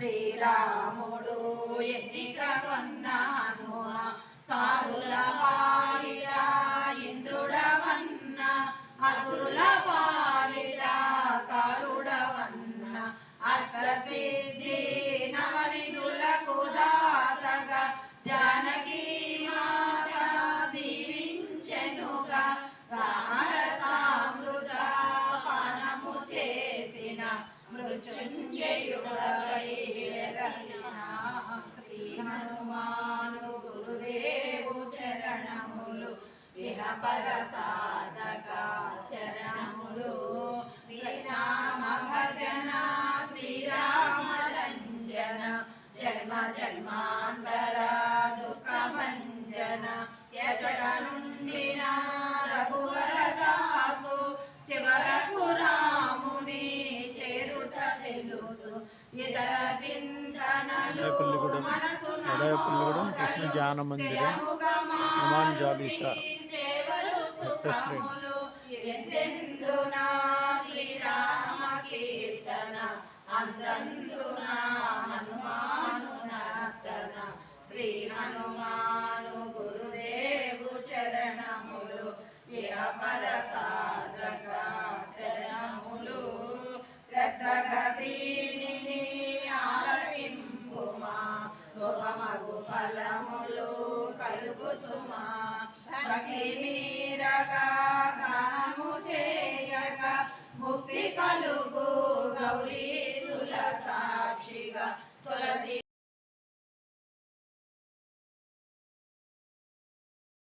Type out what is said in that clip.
శ్రీరాముడు ఎన్నిక కొన్నాను. హనుమ సాధుల పాలిట ఇంద్రుడవన్న అసురుల పాలిట కారుడవన్న అష్టసిద్ధి శ్రీ హనుమాను గురుదేవు చరణములు విహపర సాధక శరణములు శ్రీరామ భజన శ్రీరామ రంజన జన్మ జన్మాంతర ఎడాయపల్లిగూడెం కృష్ణ జ్ఞాన మందిరం హనుమాన్ చాలీసా భక్తశ్రేణి ఎందెందునా శ్రీరామ కీర్తన అందందున హనుమాను నర్తన శ్రీ హనుమాను గురుదేవు చరణములు వ్యాపర ఫలములు కలుగు మీరగా